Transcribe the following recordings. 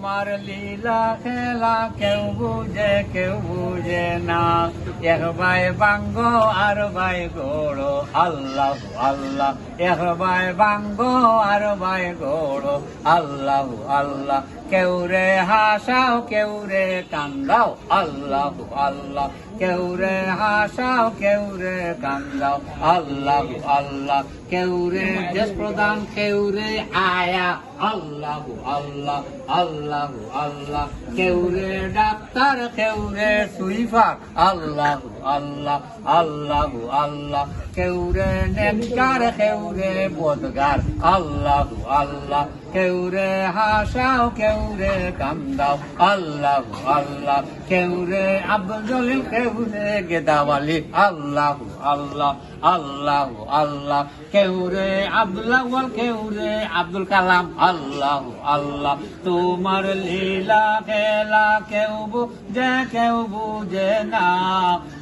তোমার লীলা খেলা কেউ বুঝে কেউ বুঝে না। এক ভাই বাঙ্গ, আর ভাই গোড়ো। আল্লাহ আল্লাহ। এক ভাই বাঙ্গ, আর ভাই গোড়ো। আল্লাহ আল্লাহ। কেউ রে হাসাও কেউ রে কান্দাও আল্লাহ আল্লাহ কেউ রে হাসাও কেউ রে কান্দাও আল্লাহ আল্লাহ কেউ রে দেশ প্রধান কেউ রে আয়া আল্লাহ আল্লাহ আল্লাহ আল্লাহ কেউ রে ডাক্তার কেউ রে সুইফার আল্লাহ আল্লাহ আল্লাহ আল্লাহ কেউ রে নেককার কেউ রে বোধগার আল্লাহ আল্লাহ কেউ রে হাসাও, কেউ রে কান্দাও, আল্লাহ আল্লাহ। কেউ রে আব্দুল জলিল, কেউ গেদাওয়ালি, আল্লাহ। আল্লাহ আল্লাহ আল্লাহ। কেউ রে আব্দুল্লাহ কেউ রে আব্দুল কালাম। আল্লাহ আল্লাহ। তোমার লীলা খেলা কেউ বুঝে কেউ বুঝে না।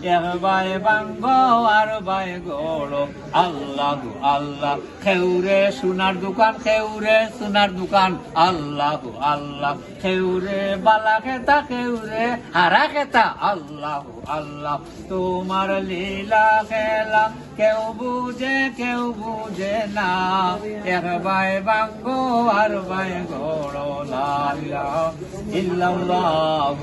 এক ভাই বাঙ্গ, আর ভাই গোড়ো আল্লাহ আল্লাহ। কেউ রে সোনার দোকান কেউ রে সোনার দোকান। আল্লাহ আল্লাহ। কেউ রে বালা খেতা কেউ রে হারা খেতা। আল্লাহ আল্লাহ, তোমার লীলা খেলা, কেউ বুঝে কেউ বুঝে না। এক বাই বাঙ্গ আর বাই গোড়ো লাল্লাহ ইল্লাল্লাহ